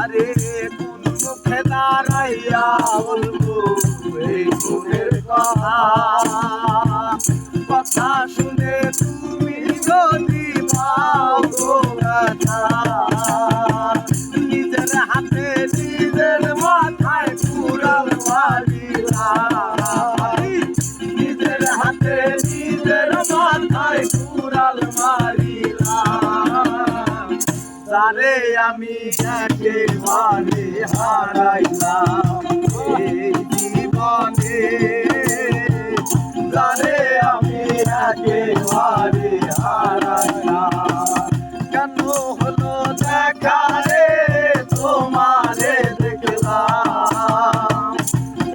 আরে কোন মুখে দাঁড়াইয়া বলব এই কথা কথা। তারে আমি একেবারে হারাইলাম। এই জীবনে তারে আমি একেবারে হারাইলাম। কেন হলো দেখা রে তোমারে দেখলাম।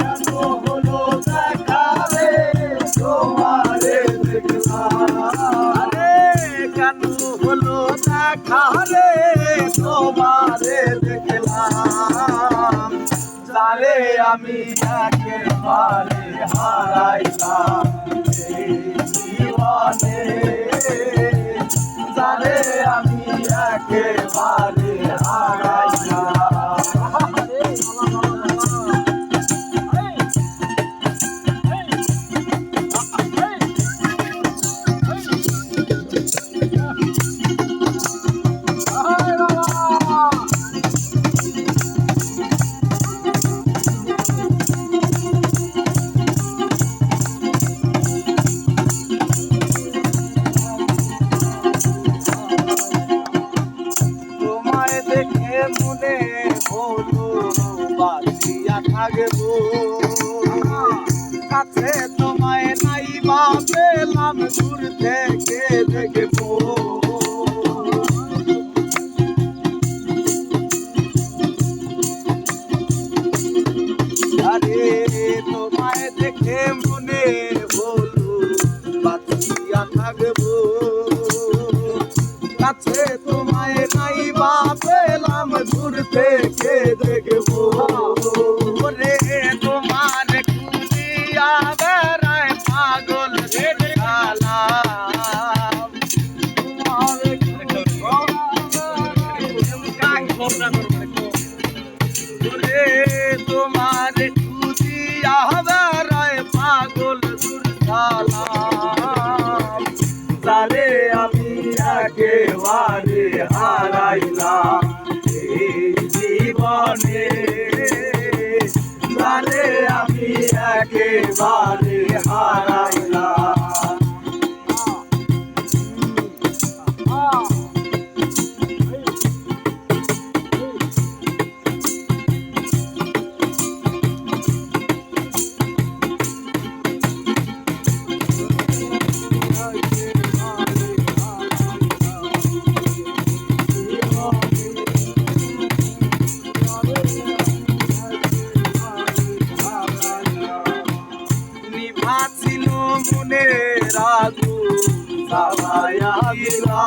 কেন হলো দেখা রে তোমারে দেখলাম। কেন হলো দেখা রে তারে আমি একেবারে হারাইলাম। এই জীবনে তারে আমি হারাইলাম থাকব কাছে তোমায় নাই বা পেলাম, দূর থেকে দেখব। আরে তোমায় দেখে মনে হলো বাঁচিয়া থাকব। কাছে তোমায় নাই বা পেলাম, দূর থেকে তোমার খুঁজিয়া বেড়ায় পাগল তারে আমি একেবারে হারাইলাম এই জীবনে তারে আমি একেবারে হারাইলাম সাবায়া দিলা